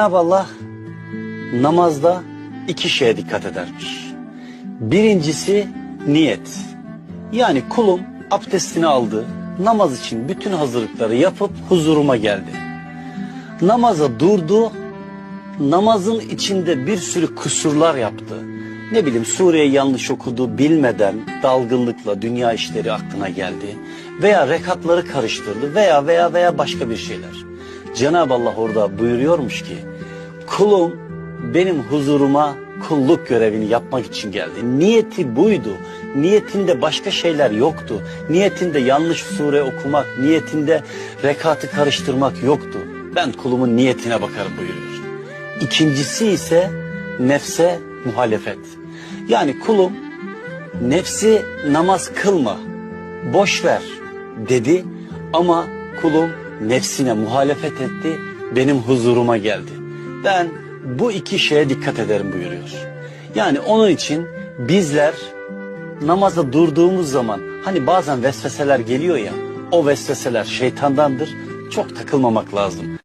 Cenab-ı Allah namazda iki şeye dikkat edermiş. Birincisi niyet. Yani kulum abdestini aldı, namaz için bütün hazırlıkları yapıp huzuruma geldi. Namaza durdu, namazın içinde bir sürü kusurlar yaptı. Ne bileyim sureyi yanlış okudu, bilmeden dalgınlıkla dünya işleri aklına geldi. Veya rekatları karıştırdı veya veya veya başka bir şeyler. Cenab-ı Allah orada buyuruyormuş ki kulum benim huzuruma kulluk görevini yapmak için geldi. Niyeti buydu. Niyetinde başka şeyler yoktu. Niyetinde yanlış sure okumak, niyetinde rekatı karıştırmak yoktu. Ben kulumun niyetine bakarım buyuruyor. İkincisi ise nefse muhalefet. Yani kulum nefsi namaz kılma, boş ver dedi ama kulum nefsine muhalefet etti, benim huzuruma geldi. Ben bu iki şeye dikkat ederim buyuruyor. Yani onun için bizler namaza durduğumuz zaman hani bazen vesveseler geliyor ya o vesveseler şeytandandır çok takılmamak lazım.